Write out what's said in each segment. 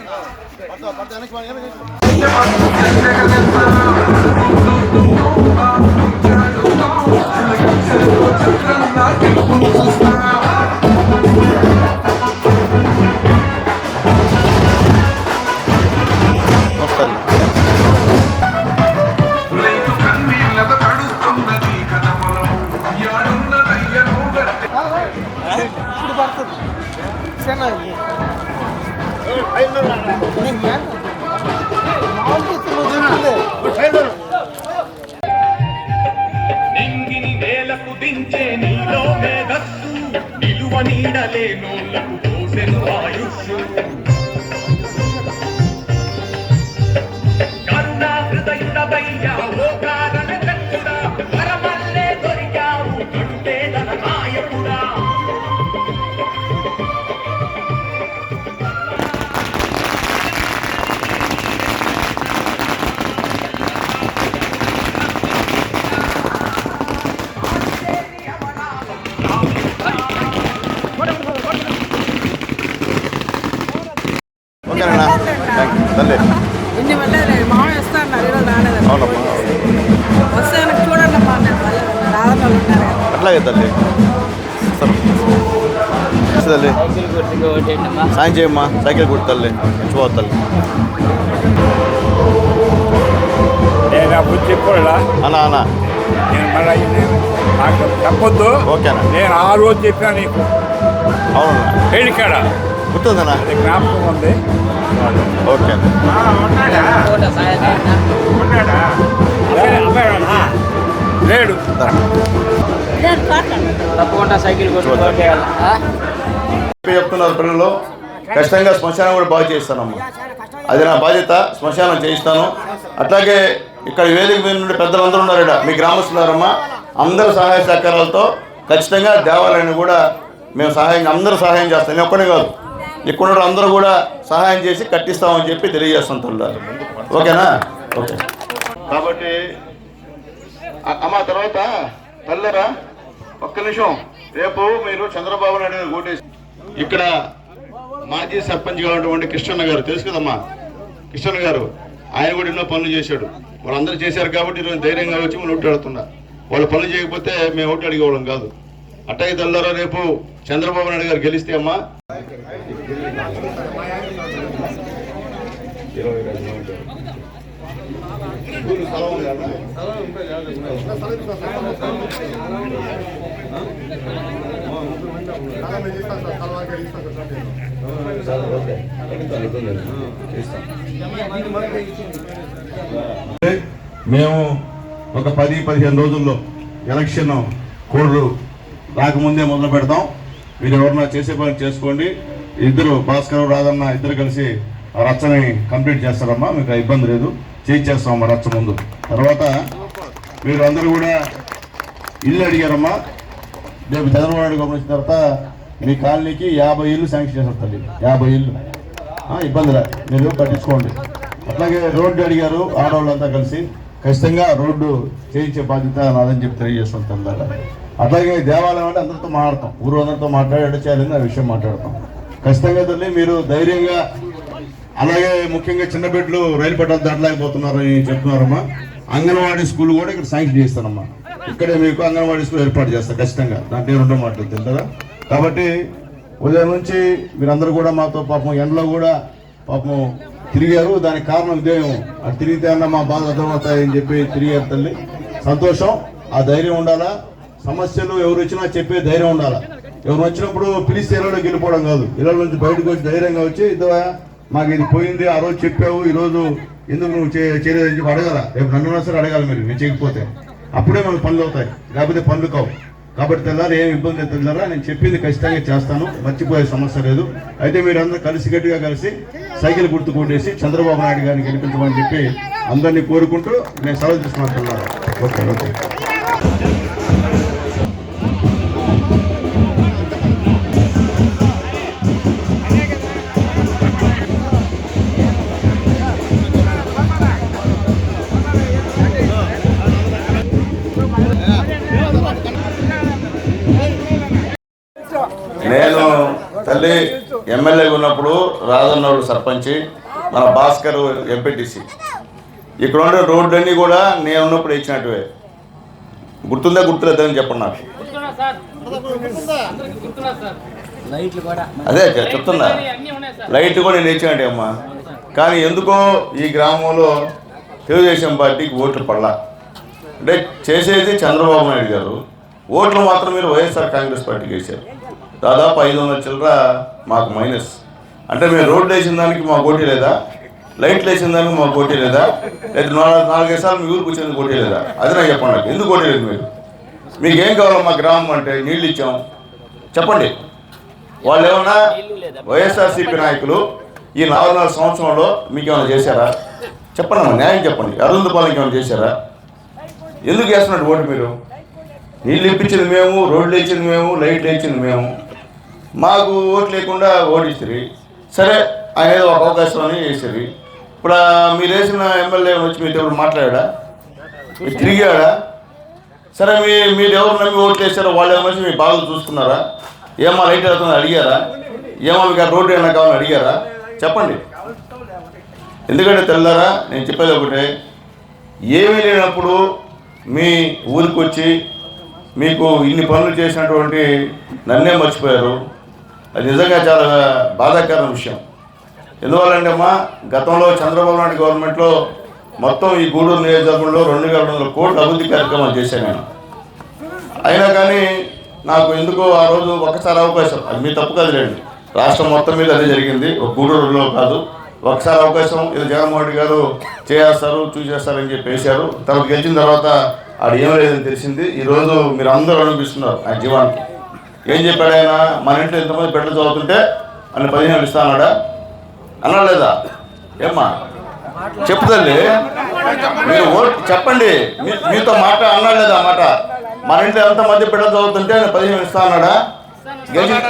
I'm not gonna lie. నింగిని వేలకు దించే నీలో మేధస్సు నిలువ నీడలే నోళ్ళకు పోసెను ఆయుష్షు. కరుణా హృదయుడవయ్యా అట్లాగే తల్లి తల్లి. సాయం చేయమ్మా. సైకిల్ కుట్టు తల్లి. చూడ తల్లి. నేను బుద్ధి చెప్పడా అన్నా అన్నా. నేను మళ్ళీ నేను నాకు తప్పొద్దు ఓకేనా నేను ఆ రోజు చెప్పినా నీకు. గుర్తుందన్నా అది జ్ఞాపకం ఉంది. ఓకే లేడు. తప్పకుండా సైకిల్ చెప్తున్నారు పిల్లలు ఖచ్చితంగా శ్మశానం కూడా బాగా చేస్తానమ్మా. అది నా బాధ్యత శ్మశానం చేయిస్తాను. అట్లాగే ఇక్కడ వేదిక మీద నుండి పెద్దలందరూ ఉన్నారు ఇక్కడ మీ గ్రామస్తులారమ్మా. అందరూ సహాయ సహకారాలతో ఖచ్చితంగా దేవాలయాన్ని కూడా మేము సహాయం అందరూ సహాయం చేస్తాం. నేను ఒక్కనే కాదు ఇక్కడ అందరూ కూడా సహాయం చేసి కట్టిస్తామని చెప్పి తెలియజేస్తాం తల్లారు. ఓకేనా? ఓకే. కాబట్టి అమ్మ తర్వాత తల్లరా? ఒక్క నిమిషం. రేపు మీరు చంద్రబాబు నాయుడు గారు ఓటేసి ఇక్కడ మాజీ సర్పంచ్గా ఉన్నటువంటి కృష్ణన్న గారు తెలుసు కదమ్మా? కృష్ణన్న గారు ఆయన కూడా ఎన్నో పనులు చేశాడు. వాళ్ళందరూ చేశారు కాబట్టి ఈరోజు ధైర్యంగా వచ్చి మనం ఓటు వాళ్ళు పనులు చేయకపోతే మేము ఓటు అడిగేవాళ్ళం కాదు. అట్టగే తల్లారా రేపు చంద్రబాబు నాయుడు గారు గెలిస్తే అమ్మా? ఇరవై మేము ఒక పది పదిహేను రోజుల్లో ఎలక్షన్ కోడ్లు రాకముందే మొదలు పెడతాం. మీరు ఎవరన్నా చేసే పని చేసుకోండి. ఇద్దరు భాస్కర్ రాజన్న ఇద్దరు కలిసి ఆ రచ్చని కంప్లీట్ చేస్తారమ్మా. మీకు ఇబ్బంది లేదు. చేయించేస్తామమ్మా రచ్చ ముందు. తర్వాత మీరు అందరూ కూడా ఇల్లు అడిగారమ్మా. రేపు చంద్రబాబు నాయుడు గమనించిన తర్వాత మీ కాలనీకి యాభై ఇల్లు శాంక్షన్ చేస్తారు తల్లి. యాభై ఇల్లు. ఇబ్బందిరా మీరు కట్టించుకోండి అట్లాగే రోడ్డు అడిగారు ఆడవాళ్ళంతా కలిసి. ఖచ్చితంగా రోడ్డు చేయించే బాధ్యత నాదని చెప్పి తెలియజేస్తాం దాకా అట్లాగే దేవాలయం అంటే అందరితో మాట్లాడతాం. ఊరు అందరితో మాట్లాడేట చేయాలని ఆ విషయం మాట్లాడతాం. ఖచ్చితంగా తల్లి మీరు ధైర్యంగా అలాగే ముఖ్యంగా చిన్న బిడ్డలు రైలు పట్టాలు దాటలేకపోతున్నారని చెప్తున్నారమ్మా. అంగన్వాడీ స్కూల్ కూడా ఇక్కడ శాంక్షన్ చేస్తానమ్మా. ఇక్కడే మీకు అంగన్వాడీ స్కూల్ ఏర్పాటు చేస్తాను ఖచ్చితంగా. దాంట్లో రెండో మాటలు తెలుదా కాబట్టి ఉదయం నుంచి మీరందరూ కూడా మాతో పాపం ఎండలో కూడా పాపం తిరిగారు. దానికి కారణం ఇదేమో అది తిరిగితే అన్న మా బాధ అర్థమవుతాయని చెప్పి తిరిగారు తల్లి. సంతోషం. ఆ ధైర్యం ఉండాలా? సమస్యలు ఎవరు వచ్చినా చెప్పే ధైర్యం ఉండాలా? ఎవరు వచ్చినప్పుడు పిలిస్తే ఇళ్ళలోకి వెళ్ళిపోవడం కాదు. ఇళ్ళ నుంచి బయటకు వచ్చి ధైర్యంగా వచ్చి ఇదిగో మాకు ఇది పోయింది. ఆ రోజు చెప్పావు ఈరోజు ఎందుకు నువ్వు చే- చేయలేదని చెప్పి అడగాల? రేపు నన్ను సరే అడగాలి మీరు నేను చేయకపోతే. అప్పుడే మనకు పనులు అవుతాయి. లేకపోతే పనులు కావు. కాబట్టి తెల్లారు ఏం ఇబ్బంది లేదు. తెల్లారా నేను చెప్పింది ఖచ్చితంగా చేస్తాను. మర్చిపోయే సమస్య లేదు. అయితే మీరు కలిసి గట్టిగా కలిసి సైకిల్ గుర్తు కొట్టేసి చంద్రబాబు నాయుడు గారిని గెలిపించమని చెప్పి అందరినీ కోరుకుంటూ నేను సెలవు తీసుకుంటున్నాను ఓకే ఓకే. రాజన్నోడు సర్పంచి మన భాస్కర్ ఎంపీటీసీ ఇక్కడ ఉండే రోడ్లన్నీ కూడా నేను ఉన్నప్పుడు ఇచ్చినట్టువే. గుర్తుందా గుర్తులేదని చెప్పండి నాకు. లైట్లు కూడా అదే చెప్తున్నా. లైట్ కూడా నేను ఇచ్చినట్టే అమ్మా. కానీ ఎందుకో ఈ గ్రామంలో తెలుగుదేశం పార్టీకి ఓట్లు పడలా. అంటే చేసేది చంద్రబాబు నాయుడు గారు. ఓట్లు మాత్రం మీరు వైఎస్ఆర్ కాంగ్రెస్ పార్టీకి వేశారు. దాదాపు ఐదు వందల చిల్లర మాకు మైనస్. అంటే మేము రోడ్లు వేసిన దానికి మాకు పోటీ లేదా? లైట్లు వేసిన దానికి మాకు పోటీ లేదా? లేదా నాలుగు నాలుగైదు సార్లు మీ ఊరికి వచ్చేందుకు పోటీ లేదా? అది నాకు చెప్పండి నాకు. ఎందుకు పోటీ లేదు మీరు? మీకు ఏం కావాలో మా గ్రామం అంటే నీళ్ళు ఇచ్చాం. చెప్పండి. వాళ్ళు ఏమన్నా వైఎస్ఆర్సీపీ నాయకులు ఈ నాలుగు నాలుగు సంవత్సరంలో మీకు ఏమైనా చేశారా? చెప్పండి అమ్మా న్యాయం చెప్పండి. అరుంధ పాలనకి ఏమైనా చేశారా? ఎందుకు వేస్తున్నట్టు ఓటు మీరు? నీళ్ళు ఇప్పించింది మేము రోడ్లు ఇచ్చింది మేము లైట్లు ఇచ్చింది మేము. మాకు ఓటు లేకుండా ఓడిస్తుంది సరే ఆయన ఏదో ఒక అవకాశం అని వేసారు ఇప్పుడు మీరు వేసిన ఎమ్మెల్యే వచ్చి మీతో ఎవరు మాట్లాడా? మీరు తిరిగాడా? సరే మీ మీరు ఎవరు నమ్మి ఓట్లు వేసారో వాళ్ళు ఏమో మీ బాధలు చూసుకున్నారా? ఏమో లైట్ అవుతుంది అడిగారా? ఏమో మీకు ఆ రోడ్డు ఏమైనా కావాలని అడిగారా? చెప్పండి. ఎందుకంటే తెల్లారా నేను చెప్పేది ఒకటే. ఏమీ లేనప్పుడు మీ ఊరికి వచ్చి మీకు ఇన్ని పనులు చేసినటువంటి నన్నే మర్చిపోయారు. అది నిజంగా చాలా బాధాకరమైన విషయం. ఎందువల్లంటే అమ్మా గతంలో చంద్రబాబు నాయుడు గవర్నమెంట్లో మొత్తం ఈ గూడూరు నియోజకవర్గంలో రెండు వేల రెండు వందల కోట్ల అభివృద్ధి కార్యక్రమాలు చేశాను నేను. అయినా కానీ నాకు ఎందుకో ఆ రోజు ఒకసారి అవకాశం అది మీ తప్పు కాదులేండి. రాష్ట్రం మొత్తం మీద అదే జరిగింది ఒక గూడూరులో కాదు. ఒకసారి అవకాశం ఇది జగన్మోహన్ రెడ్డి గారు చేస్తారు చూసేస్తారని చెప్పి వేశారు. తర్వాత గెలిచిన తర్వాత ఆడు ఏం లేదని తెలిసింది. ఈరోజు మీరు అందరూ అనిపిస్తున్నారు ఆ జీవానికి. ఏం చెప్పాడు ఆయన? మన ఇంట్లో ఎంతమంది బిడ్డలు చదువుతుంటే అని పదిహేను ఇస్తానాడా అన్నా లేదా? ఏమ్మా? చెప్పుదండి మీరు ఓట్ చెప్పండి. మీ- మీతో మాట అన్నాడు లేదా మాట? మన ఇంట్లో ఎంతమంది బిడ్డలు చదువుతుంటే ఆయన పదిహేను ఇస్తా అన్నాడా?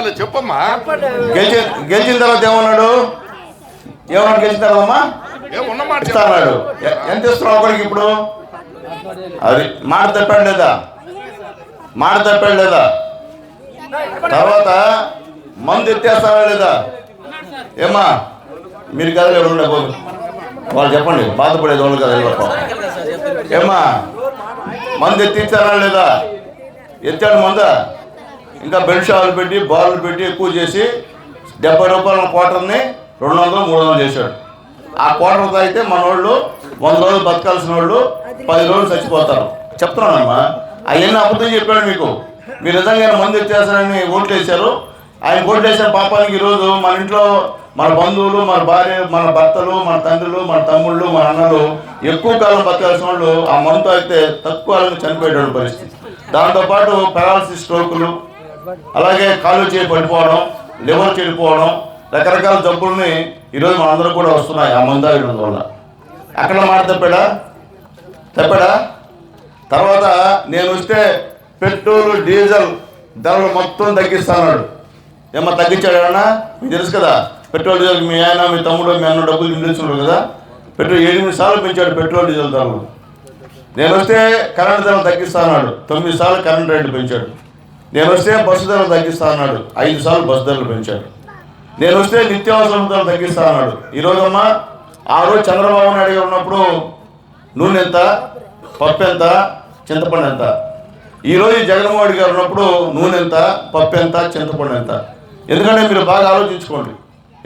చెప్పమ్మా. గెలిచి గెలిచిన తర్వాత ఏమన్నాడు? ఏమన్నాడు గెలిచిన తర్వాత అమ్మా ఏ ఉన్నమాట ఇస్తా అన్నాడు. ఎ- ఎంత ఇస్తున్నావు ఒకరికి ఇప్పుడు? అది మాట తప్పాడు లేదా? మాట తప్పాడు లేదా? తర్వాత మందు ఎత్తేస్తారా లేదా? ఏమ్మా మీరు కదా ఎవరు వాళ్ళు చెప్పండి బాధపడేది వాళ్ళు కదా వెళ్ళిపో ఏమ్మా మందు ఎత్తించారా లేదా? ఎత్తాడు మందా ఇంకా బెడ్ షాపులు పెట్టి బార్లు పెట్టి ఎక్కువ చేసి డెబ్బై రూపాయల క్వార్టర్ని రెండు వందలు మూడు వందలు చేశాడు. ఆ క్వార్టర్ తాగితే మన వాళ్ళు వంద రోజులు బతకాల్సిన వాళ్ళు పది రోజులు చచ్చిపోతారు. చెప్తున్నానమ్మా అవన్నీ అబద్ధం చెప్పాడు మీకు. మీరు నిజంగా మందు ఎత్తేస్తారని ఓట్లు వేశారు. ఆయన ఓట్లు వేసిన పాపానికి ఈరోజు మన ఇంట్లో మన బంధువులు మన భార్య మన భర్తలు మన తండ్రులు మన తమ్ముళ్ళు మన అన్నలు ఎక్కువ కాలం బతకాల్సిన వాళ్ళు ఆ మందు అయితే తక్కువ కాలం చనిపోయేటువంటి పరిస్థితి. దాంతోపాటు పెరాలసిస్ స్ట్రోకులు అలాగే కాలు చేయి పడిపోవడం లివర్ చెడిపోవడం రకరకాల జబ్బుల్ని ఈరోజు మనందరూ కూడా వస్తున్నాయి ఆ మందు తాగడం వల్ల. అక్కడ మాట తప్పాడా? తప్పాడా? తర్వాత నేను వస్తే పెట్రోల్ డీజిల్ ధరలు మొత్తం తగ్గిస్తాడు ఏమో తగ్గించాడన్నా మీకు తెలుసు కదా పెట్రోల్ డీజిల్ మీ ఆయన మీ తమ్ముడు మీ అన్న డబ్బులు నిలుచున్నారు కదా. పెట్రోల్ ఎనిమిది సార్లు పెంచాడు పెట్రోల్ డీజిల్ ధరలు. నేను వస్తే కరెంట్ ధరలు తగ్గిస్తా అన్నాడు తొమ్మిది సార్లు కరెంట్ రేట్లు పెంచాడు. నేను వస్తే బస్సు ధరలు తగ్గిస్తా అన్నాడు ఐదు సార్లు బస్సు ధరలు పెంచాడు. నేను వస్తే నిత్యావసర ధరలు తగ్గిస్తా అన్నాడు ఈరోజమ్మా ఆ రోజు చంద్రబాబు నాయుడు ఉన్నప్పుడు నూనె ఎంత పప్పు ఎంత చింతపండు ఎంత? ఈరోజు జగన్మోహన్ రెడ్డి గారు ఉన్నప్పుడు నూనె ఎంత పప్పు ఎంత చింతపండు ఎంత? ఎందుకంటే మీరు బాగా ఆలోచించుకోండి.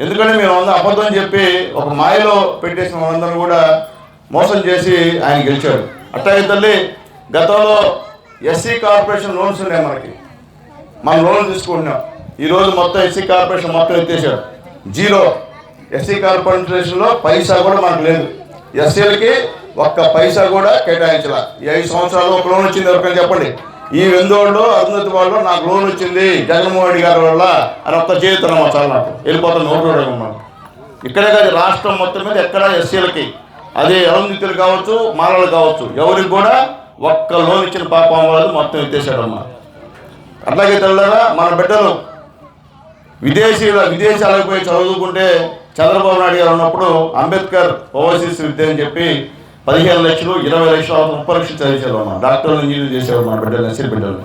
ఎందుకంటే మేము అందరం అబద్ధం చెప్పి ఒక మాయలో పెట్టేసిన వాళ్ళందరూ కూడా మోసం చేసి ఆయన గెలిచాడు. అట్లాగే తల్లి గతంలో ఎస్సీ కార్పొరేషన్ లోన్స్ ఉన్నాయి మనకి. మనం లోన్ తీసుకుంటున్నాం. ఈరోజు మొత్తం ఎస్సీ కార్పొరేషన్ మొత్తం ఎత్తేసాడు జీరో. ఎస్సీ కార్పొరేషన్లో పైసా కూడా మనకు లేదు. ఎస్సీలకి ఒక్క పైసా కూడా కేటాయించాల. ఈ ఐదు సంవత్సరాలు ఒక లోన్ వచ్చింది ఎవరికైనా చెప్పండి. ఈ వెందోళ్ళు అరుంధతి వాళ్ళు నాకు లోన్ వచ్చింది జగన్మోహన్ రెడ్డి గారి వల్ల అని ఒక్క చేతున్నా చాలా నాకు. వెళ్ళిపోతాను నోటు మనం ఇక్కడే కాదు రాష్ట్రం మొత్తం మీద ఎక్కడ ఎస్సీలకి. అదే అరుంధతులు కావచ్చు మాలలు కావచ్చు ఎవరికి కూడా ఒక్క లోన్ ఇచ్చిన పాపం వాళ్ళు మొత్తం ఎత్తేసాడమ్మా. అట్లాగే తెల్లరా మన బిడ్డలు విదేశీల విదేశాలకు పోయి చదువుకుంటే చంద్రబాబు నాయుడు గారు ఉన్నప్పుడు అంబేద్కర్ ఓవర్సీస్ విద్య అని చెప్పి పదిహేను లక్షలు ఇరవై లక్షలు ముప్పై లక్షలు చదివేశారు అన్న డాక్టర్లు ఇంజనీర్ చేసేవారు మన బిడ్డలు ఎస్సీ బిడ్డలు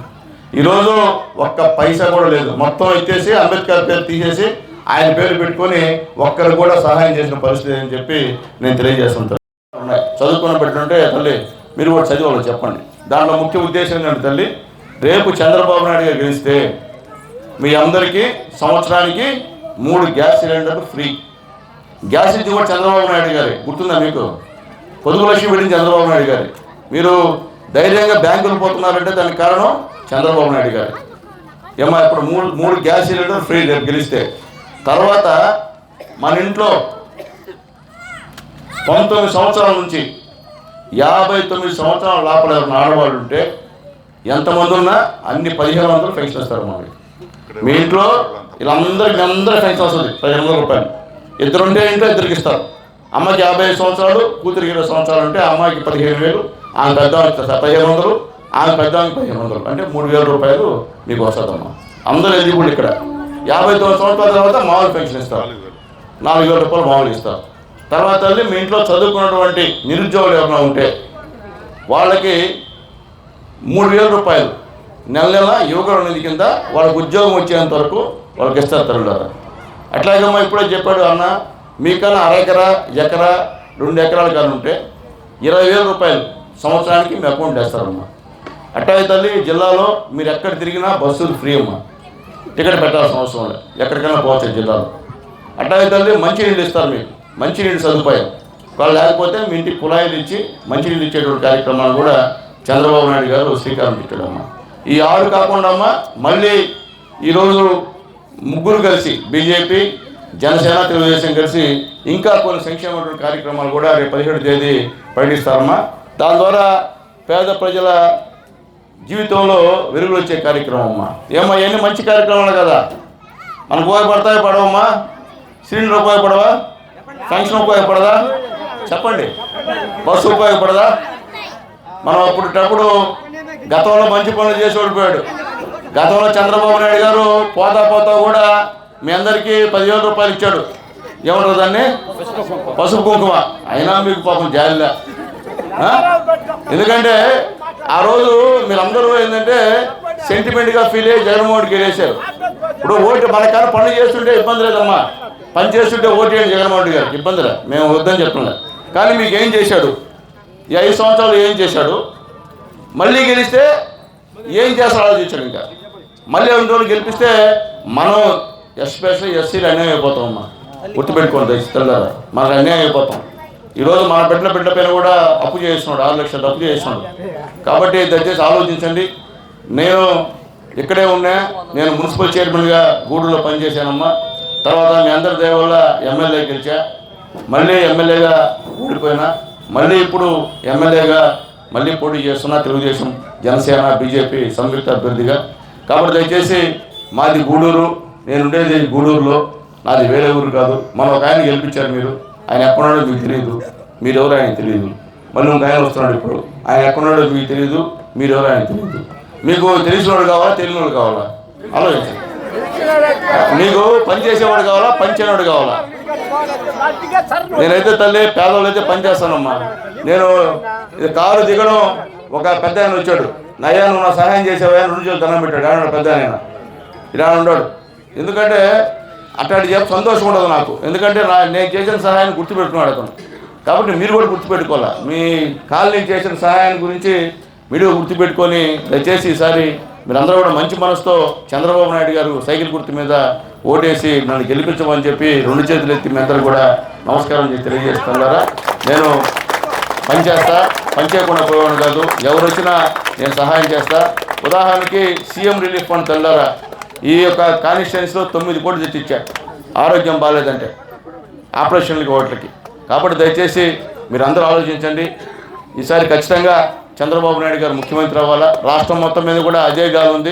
ఈరోజు ఒక్క పైసా కూడా లేదు. మొత్తం ఎత్తేసి అంబేద్కర్ పేరు తీసేసి ఆయన పేరు పెట్టుకొని ఒక్కరు కూడా సహాయం చేసిన పరిస్థితి అని చెప్పి నేను తెలియజేస్తుంటాను. ఉన్నాయి చదువుకున్న పెట్టుంటే తల్లి మీరు కూడా చదివాలి చెప్పండి. దాంట్లో ముఖ్య ఉద్దేశం ఏంటంటే తల్లి రేపు చంద్రబాబు నాయుడు గారు గెలిస్తే మీ అందరికీ సంవత్సరానికి మూడు గ్యాస్ సిలిండర్లు ఫ్రీ. గ్యాస్ ఇది కూడా చంద్రబాబు నాయుడు గారి. గుర్తుందా మీకు? పొదుపు లక్ష్యం పెట్టింది చంద్రబాబు నాయుడు గారు. మీరు ధైర్యంగా బ్యాంకులు పోతున్నారంటే దానికి కారణం చంద్రబాబు నాయుడు గారు. ఏమో ఇప్పుడు మూడు మూడు గ్యాస్ సిలిండర్ ఫ్రీ రేపు గెలిస్తే. తర్వాత మన ఇంట్లో పంతొమ్మిది సంవత్సరాల నుంచి యాభై తొమ్మిది సంవత్సరాల లోపల ఎవరైనా ఆడవాళ్ళు ఉంటే ఎంతమంది ఉన్నా అన్ని పదిహేను వందలు పెన్షన్ ఇస్తారు మనకి మీ ఇంట్లో వీళ్ళందరికీ అందరూ పెన్షన్ వస్తుంది పదిహేను వందల రూపాయలు. ఇద్దరు ఉంటే ఇంట్లో ఇద్దరికి ఇస్తారు. అమ్మకి యాభై ఐదు సంవత్సరాలు కూతురికి ఇరవై సంవత్సరాలు ఉంటే అమ్మాయికి పదిహేను వేలు ఆమె పెద్దవానికి పదిహేను వందలు ఆమె పెద్దవానికి పదిహేను వందలు. అంటే మూడు వేల రూపాయలు మీకు వస్తుందమ్మా. అందరూ ఎలిజిబుల్ ఇక్కడ? యాభై తొమ్మిది సంవత్సరాల తర్వాత మామూలు పెన్షన్ ఇస్తారు. నాలుగు వేల. రూపాయలు మామూలు ఇస్తారు. తర్వాత మీ ఇంట్లో చదువుకున్నటువంటి నిరుద్యోగులు ఎవరైనా ఉంటే వాళ్ళకి మూడు వేల రూపాయలు. నెల నెల యువకుల నిధి కింద వాళ్ళకి ఉద్యోగం వచ్చేంత వరకు వాళ్ళకి ఇస్తారు తల్లుడారా అట్లాగేమో ఇప్పుడే చెప్పాడు అన్న మీకన్నా అర ఎకరా ఎకరా రెండు ఎకరాలు కానీ ఉంటే ఇరవై వేల రూపాయలు సంవత్సరానికి మీ అకౌంట్ వేస్తారమ్మా. అట్టాయి తల్లి జిల్లాలో మీరు ఎక్కడ తిరిగినా బస్సులు ఫ్రీ అమ్మా. టికెట్ పెట్టాల్సిన అవసరం లేదు. ఎక్కడికైనా పోవచ్చు జిల్లాలో. అట్టాయి తల్లి మంచినీళ్ళు ఇస్తారు మీకు. మంచినీళ్ళు సదుపాయం. వాళ్ళు లేకపోతే మీ ఇంటికి కుళాయిలు ఇచ్చి మంచినీళ్ళు ఇచ్చేటువంటి కార్యక్రమాలు కూడా చంద్రబాబు నాయుడు గారు శ్రీకారం చుట్టాడమ్మా ఈ ఆరు కాకుండా అమ్మా మళ్ళీ ఈరోజు ముగ్గురు కలిసి బీజేపీ జనసేన తెలుగుదేశం కలిసి ఇంకా కొన్ని సంక్షేమ కార్యక్రమాలు కూడా రేపు పదిహేడు తేదీ ప్రకటిస్తారమ్మా దాని ద్వారా పేద ప్రజల జీవితంలో వెలుగులు వచ్చే కార్యక్రమం అమ్మా ఏమో ఇవన్నీ మంచి కార్యక్రమాలు కదా. మనకు ఉపయోగపడతాయి పడవమ్మా? సిలిండర్ ఉపయోగపడవా? ఫంక్షన్ ఉపయోగపడదా? చెప్పండి. బస్సు ఉపయోగపడదా? మనం అప్పుడప్పుడు గతంలో మంచి పనులు చేసి ఓడిపోయాడు గతంలో చంద్రబాబు నాయుడు గారు పోతా పోతా కూడా మీ అందరికీ పదివేల రూపాయలు ఇచ్చాడు. ఏమంటారు దాన్ని? పసుపు కుంకుమ. అయినా మీకు పాపం జాలిలా. ఎందుకంటే ఆ రోజు మీరందరూ ఏంటంటే సెంటిమెంట్గా ఫీల్ అయ్యి జగన్మోహన్కి వెళ్ళేశారు. ఇప్పుడు ఓటు కానీ పనులు చేస్తుంటే ఇబ్బంది లేదమ్మా. పని చేస్తుంటే ఓటు వేయండి జగన్మోహన్ రెడ్డి గారికి. ఇబ్బంది లేదు మేము వద్దని చెప్తున్నాం కానీ మీకు ఏం చేశాడు? ఈ ఐదు సంవత్సరాలు ఏం చేశాడు? మళ్ళీ గెలిస్తే ఏం చేస్తాడో ఆలోచించాడు ఇంకా. మళ్ళీ రెండు రోజులు గెలిపిస్తే మనం ఎస్పెషల్ ఎస్సీలు అన్యాయం అయిపోతాం అమ్మా. గుర్తుపెట్టుకోండి తెల్లారా. మనకు అన్యాయం అయిపోతాం. ఈరోజు మన పెట్టిన బిడ్డ పైన కూడా అప్పు చేస్తున్నాడు ఆరు లక్షలు అప్పు చేస్తున్నాడు. కాబట్టి దయచేసి ఆలోచించండి. నేను ఇక్కడే ఉన్నా నేను మున్సిపల్ చైర్మన్గా గూడూరులో పనిచేశానమ్మా. తర్వాత మీ అందరి దయ ఎమ్మెల్యే గెలిచా. మళ్ళీ ఎమ్మెల్యేగా ఓడిపోయినా మళ్ళీ ఇప్పుడు ఎమ్మెల్యేగా మళ్ళీ పోటీ చేస్తున్నా తెలుగుదేశం జనసేన బీజేపీ సంయుక్త అభ్యర్థిగా. కాబట్టి దయచేసి మాది గూడూరు. నేను ఉండేది గూడూరులో. నాది వేరే ఊరు కాదు. మన ఒక ఆయన గెలిపించారు మీరు. ఆయన ఎక్కడున్నాడో మీకు తెలియదు మీరెవరు ఆయన తెలియదు మళ్ళీ ఇంకొక ఆయన వస్తున్నాడు ఇప్పుడు. ఆయన ఎక్కడున్నాడో మీకు తెలియదు మీరెవరు ఆయన తెలియదు మీకు తెలిసిన వాడు కావాలా తెలియని వాడు కావాలా? ఆలోచించండి. మీకు పని చేసేవాడు కావాలా పని చేయనివాడు కావాలా? నేనైతే తల్లి పేదవాళ్ళు అయితే పని చేస్తానమ్మా. నేను కారు దిగడం ఒక పెద్ద ఆయన వచ్చాడు. నయ్యా నువ్వు నా సహాయం చేసేవా? రెండు చేతులు దండం పెట్టాడు. ఆయన పెద్ద ఆయన. ఇలా ఉన్నాడు. ఎందుకంటే అట్లాంటి చెప్పి సంతోషం ఉండదు నాకు. ఎందుకంటే నా నేను చేసిన సహాయాన్ని గుర్తుపెట్టుకున్నాడు అతను. కాబట్టి మీరు కూడా గుర్తుపెట్టుకోవాలా? మీ కాలనీ చేసిన సహాయాన్ని గురించి మీరు గుర్తుపెట్టుకొని దయచేసి ఈసారి మీరందరూ కూడా మంచి మనసుతో చంద్రబాబు నాయుడు గారు సైకిల్ గుర్తు మీద ఓటేసి నన్ను గెలిపించమని చెప్పి రెండు చేతులు ఎత్తి మీ అందరూ కూడా నమస్కారం చేసి తెలియజేస్తున్నారా? నేను పని పనిచేయకుండా పని చేయకుండా పోయేవాడు కాదు. ఎవరు వచ్చినా నేను సహాయం చేస్తా. ఉదాహరణకి సీఎం రిలీఫ్ ఫండ్ తెల్లారా? ఈ యొక్క కాన్స్టిట్యున్సీలో తొమ్మిది కోట్లు తెచ్చిచ్చా. ఆరోగ్యం బాగాలేదంటే. ఆపరేషన్లకి ఓట్లకి. కాబట్టి దయచేసి మీరు అందరూ ఆలోచించండి. ఈసారి ఖచ్చితంగా చంద్రబాబు నాయుడు గారు ముఖ్యమంత్రి అవ్వాలా? రాష్ట్రం మొత్తం మీద కూడా అదే గాలి ఉంది.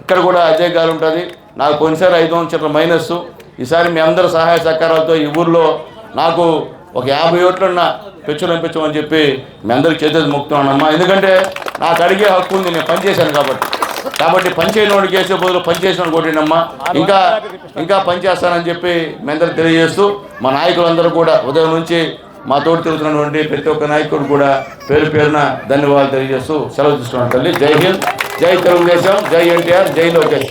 ఇక్కడ కూడా అదే గాలి ఉంటుంది. నాకు కొన్నిసారి ఐదు వందల మైనస్. ఈసారి మీ అందరి సహాయ సహకారాలతో ఈ ఊర్లో నాకు ఒక యాభై ఓట్లున్న పెంచులు పెంచమని చెప్పి మీ అందరికి చేసేది ముక్తున్నానమ్మా ఎందుకంటే నాకు అడిగే హక్కు ఉంది. నేను పనిచేశాను కాబట్టి. కాబట్టి పనిచేయనోడు చేసే బదులు పని చేసిన కొట్టినమ్మా. ఇంకా ఇంకా పని చేస్తానని చెప్పి మీ అందరికి తెలియజేస్తూ మా నాయకులందరూ కూడా ఉదయం నుంచి మా తోడు తిరుగుతున్నటువంటి ప్రతి ఒక్క నాయకుడు కూడా పేరు పేరున ధన్యవాదాలు తెలియజేస్తూ సెలవు తీసుకున్నాను తల్లి. జై హింద్ జై తెలుగుదేశం జై ఎన్టీఆర్ జై లోకేష్.